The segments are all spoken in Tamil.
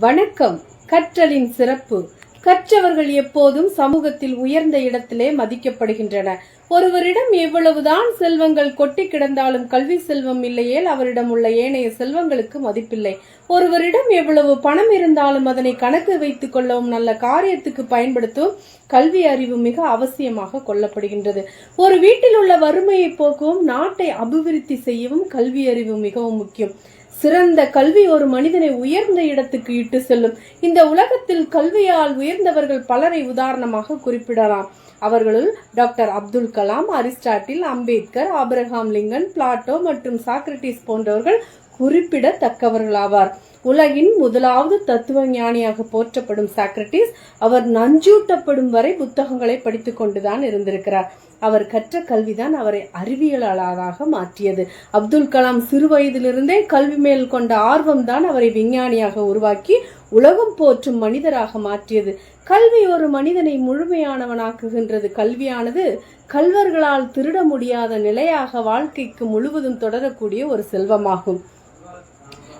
வணக்கம். கற்றலின் சிறப்பு. கற்றவர்கள் எப்போதும் சமூகத்தில் உயர்ந்த இடத்திலே மதிக்கப்படுகின்றனர் ஒருவரிடம் எவ்வளவுதான் செல்வங்கள் கொட்டி கிடந்தாலும் கல்வி செல்வம் இல்லையேல் அவரிடம் உள்ள ஏனைய செல்வங்களுக்கு மதிப்பில்லை. ஒருவரிடம் எவ்வளவு பணம் இருந்தாலும் அதனை கணக்கு வைத்துக் கொள்ளவும் நல்ல காரியத்துக்கு பயன்படுத்தவும் கல்வி அறிவு மிக அவசியமாக கொள்ளப்படுகின்றது. ஒரு வீட்டில் உள்ள வறுமையை போக்கவும் நாட்டை அபிவிருத்தி செய்யவும் கல்வி அறிவு மிகவும் முக்கியம். சிறந்த கல்வி ஒரு மனிதனை உயர்ந்த இடத்துக்கு இட்டு செல்லும். இந்த உலகத்தில் கல்வியால் உயர்ந்தவர்கள் பலரை உதாரணமாக குறிப்பிடலாம். அவர்களுள் doctor Abdul Kalam Aristotle Ambedkar Abraham Lincoln Plato மற்றும் சாக்ரட்டிஸ் போன்றவர்கள் குறிப்பிடத்தக்கவர்களாவார். உலகின் முதலாவது தத்துவ ஞானியாக போற்றப்படும் சாக்ரட்டிஸ் அவர் நஞ்சூட்டப்படும் வரை புத்தகங்களை படித்துக் கொண்டுதான் இருந்திருக்கிறார். அவர் கற்ற கல்விதான் அவரை அறிவியலாளராக மாற்றியது. அப்துல் கலாம் சிறு வயதிலிருந்தே கல்வி மேல் கொண்ட ஆர்வம்தான் அவரை விஞ்ஞானியாக உருவாக்கி உலகம் போற்றும் மனிதராக மாற்றியது. கல்வி ஒரு மனிதனை முழுமையானவனாக்குகின்றது. கல்வியானது கல்வர்களால் திருட முடியாத நிலையாக வாழ்க்கைக்கு முழுவதும் தொடரக்கூடிய ஒரு செல்வமாகும்.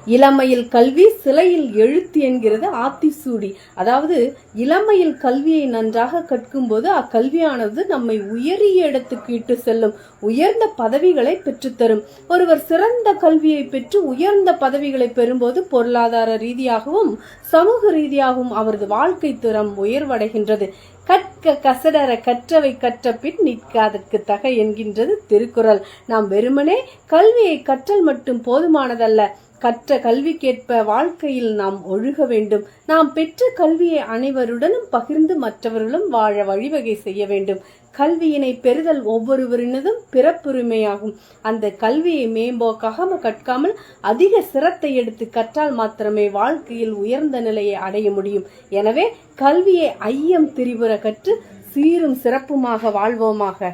இளமையில் கல்வி சிலையில் எழுத்து என்கிறது ஆத்திசூடி. அதாவது இளமையில் கல்வியை நன்றாக கற்கும்போது அக்கல்வியானது நம்மை உயரிய இடத்துக்கு இட்டு செல்லும் உயர்ந்த பதவிகளை பெற்றுத்தரும். ஒருவர் சிறந்த கல்வியை பெற்று உயர்ந்த பதவிகளை பெறும்போது பொருளாதார ரீதியாகவும் சமூக ரீதியாகவும் அவரது வாழ்க்கை திறம் உயர்வடைகின்றது. கற்க கசடர கற்றவை கற்ற பின் நிற்காதற்கு தக என்கின்றது திருக்குறள். நாம் வெறுமனே கல்வியை கற்றல் மட்டும் போதுமானதல்ல கற்ற கல்விக்கேற்ப வாழ்க்கையில் நாம் ஒழுக வேண்டும். நாம் பெற்ற கல்வியை அனைவருடனும் பகிர்ந்து மற்றவர்களும் வாழ வழிவகை செய்ய வேண்டும். கல்வியினை பெறுதல் ஒவ்வொருவரினதும் பிறப்புரிமையாகும். அந்த கல்வியை மேம்போக்காக கற்காமல் அதிக சிரத்தை எடுத்து கற்றால் மாத்திரமே வாழ்க்கையில் உயர்ந்த நிலையை அடைய முடியும். எனவே கல்வியை ஐயம் திரிபுற கற்று சீரும் சிறப்புமாக வாழ்வோமாக.